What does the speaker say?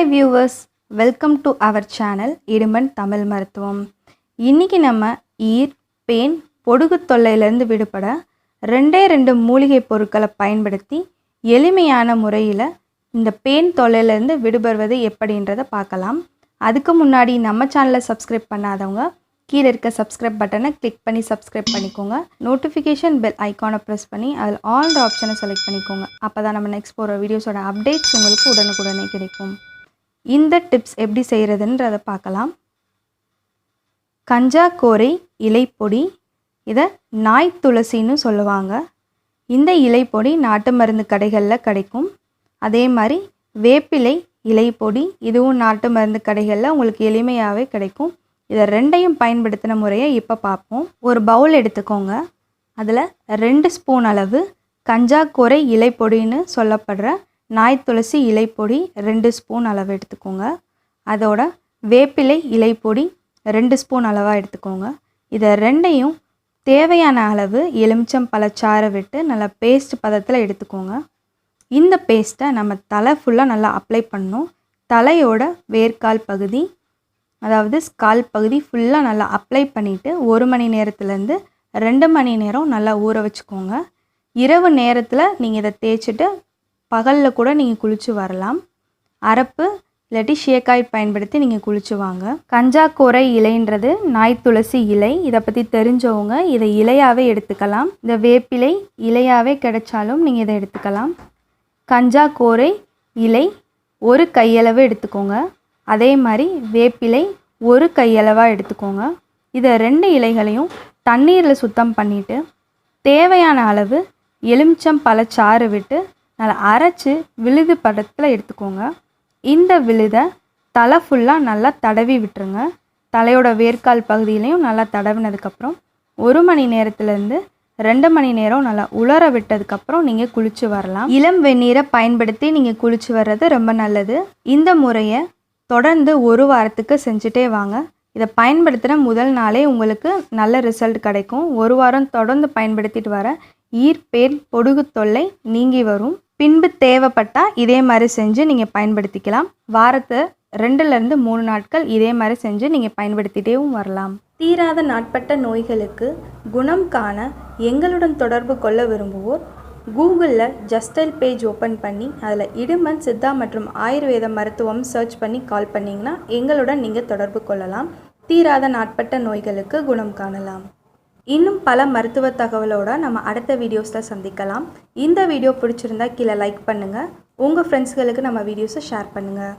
Hi viewers welcome to our channel Idumban Tamil மருத்துவம் இன்றைக்கி நம்ம ஈர் பேன் பொடுகு தொல்லையிலேருந்து விடுபட ரெண்டே ரெண்டு மூலிகை பொருட்களை பயன்படுத்தி எளிமையான முறையில் இந்த பேன் தொல்லையிலேருந்து விடுபடுவது எப்படின்றத பார்க்கலாம் அதுக்கு முன்னாடி நம்ம சேனலை சப்ஸ்கிரைப் பண்ணாதவங்க கீழே இருக்க சப்ஸ்கிரைப் பட்டனை கிளிக் பண்ணி சப்ஸ்கிரைப் பண்ணிக்கோங்க நோட்டிஃபிகேஷன் பெல் ஐக்கானை ப்ரெஸ் பண்ணி அதில் ஆல் ஆப்ஷனை செலக்ட் பண்ணிக்கோங்க அப்போ தான் நம்ம நெக்ஸ்ட் போகிற வீடியோஸோட அப்டேட்ஸ் உங்களுக்கு உடனுக்குடனே கிடைக்கும் இந்த டிப்ஸ் எப்படி செய்கிறதுன்றதை பார்க்கலாம். கஞ்சா கோரை இலைப்பொடி இதை நாய் துளசின்னு சொல்லுவாங்க. இந்த இலைப்பொடி நாட்டு மருந்து கடைகளில் கிடைக்கும். அதே மாதிரி வேப்பிலை இலைப்பொடி இதுவும் நாட்டு மருந்து கடைகளில் உங்களுக்கு எளிமையாகவே கிடைக்கும். இதை ரெண்டையும் பயன்படுத்தின முறையை இப்போ பார்ப்போம். ஒரு பவுல் எடுத்துக்கோங்க. அதில் ரெண்டு ஸ்பூன் அளவு கஞ்சா கோரை இலைப்பொடின்னு சொல்லப்படுற நாய் துளசி இலைப்பொடி ரெண்டு ஸ்பூன் அளவு எடுத்துக்கோங்க. அதோட வேப்பிலை இலைப்பொடி ரெண்டு ஸ்பூன் அளவாக எடுத்துக்கோங்க. இதை ரெண்டையும் தேவையான அளவு எலுமிச்சம் பழச்சாறை விட்டு நல்லா பேஸ்ட் பதத்தில் எடுத்துக்கோங்க. இந்த பேஸ்ட்டை நம்ம தலை ஃபுல்லாக நல்லா அப்ளை பண்ணணும். தலையோட வேர்க்கால் பகுதி அதாவது ஸ்கால் பகுதி ஃபுல்லாக நல்லா அப்ளை பண்ணிவிட்டு ஒரு மணி நேரத்துலேருந்து ரெண்டு மணி நேரம் நல்லா ஊற வச்சுக்கோங்க. இரவு நேரத்தில் நீங்கள் இதை தேய்ச்சிட்டு பகலில் கூட நீங்கள் குளித்து வரலாம். அரப்பு இல்லாட்டி ஷேக்காய் பயன்படுத்தி நீங்கள் குளிச்சு வாங்க. கஞ்சாக்கோரை இலைன்றது நாய் துளசி இலை. இதை பற்றி தெரிஞ்சவங்க இதை இலையாகவே எடுத்துக்கலாம். இந்த வேப்பிலை இலையாகவே கிடைச்சாலும் நீங்கள் இதை எடுத்துக்கலாம். கஞ்சாக்கோரை இலை ஒரு கையளவு எடுத்துக்கோங்க. அதே மாதிரி வேப்பிலை ஒரு கையளவாக எடுத்துக்கோங்க. இதை ரெண்டு இலைகளையும் தண்ணீரில் சுத்தம் பண்ணிவிட்டு தேவையான அளவு எலுமிச்சம் பழச்சாறு விட்டு நல்லா அரைச்சி விழுது படத்தில் எடுத்துக்கோங்க. இந்த விழுதை தலை ஃபுல்லாக நல்லா தடவி விட்டுருங்க. தலையோட வேர்க்கால் பகுதியிலையும் நல்லா தடவினதுக்கப்புறம் ஒரு மணி நேரத்துலேருந்து ரெண்டு மணி நேரம் நல்லா உலர விட்டதுக்கப்புறம் நீங்கள் குளித்து வரலாம். இளம் வெந்நீரை பயன்படுத்தி நீங்கள் குளித்து வர்றது ரொம்ப நல்லது. இந்த முறையை தொடர்ந்து ஒரு வாரத்துக்கு செஞ்சுட்டே வாங்க. இதை பயன்படுத்துகிற முதல் நாளே உங்களுக்கு நல்ல ரிசல்ட் கிடைக்கும். ஒரு வாரம் தொடர்ந்து பயன்படுத்திட்டு வர ஈர்ப்பேர் பொடுகு தொல்லை நீங்கி வரும். பின்பு தேவைப்பட்டால் இதே மாதிரி செஞ்சு நீங்கள் பயன்படுத்திக்கலாம். வாரத்தை ரெண்டுலேருந்து மூணு நாட்கள் இதே மாதிரி செஞ்சு நீங்கள் பயன்படுத்திட்டேவும் வரலாம். தீராத நாட்பட்ட நோய்களுக்கு குணம் காண எங்களுடன் தொடர்பு கொள்ள விரும்புவோர் கூகுளில் ஜஸ்டைல் பேஜ் ஓப்பன் பண்ணி அதில் இடுமன் சித்தா மற்றும் ஆயுர்வேத மருத்துவம் சர்ச் பண்ணி கால் பண்ணிங்கன்னா எங்களுடன் நீங்கள் தொடர்பு கொள்ளலாம். தீராத நாட்பட்ட நோய்களுக்கு குணம் காணலாம். இன்னும் பல மருத்துவ தகவலோட நம்ம அடுத்த வீடியோஸில் சந்திக்கலாம். இந்த வீடியோ பிடிச்சிருந்தா கீழே லைக் பண்ணுங்கள் உங்கள் ஃப்ரெண்ட்ஸ்களுக்கு நம்ம வீடியோஸை ஷேர் பண்ணுங்கள்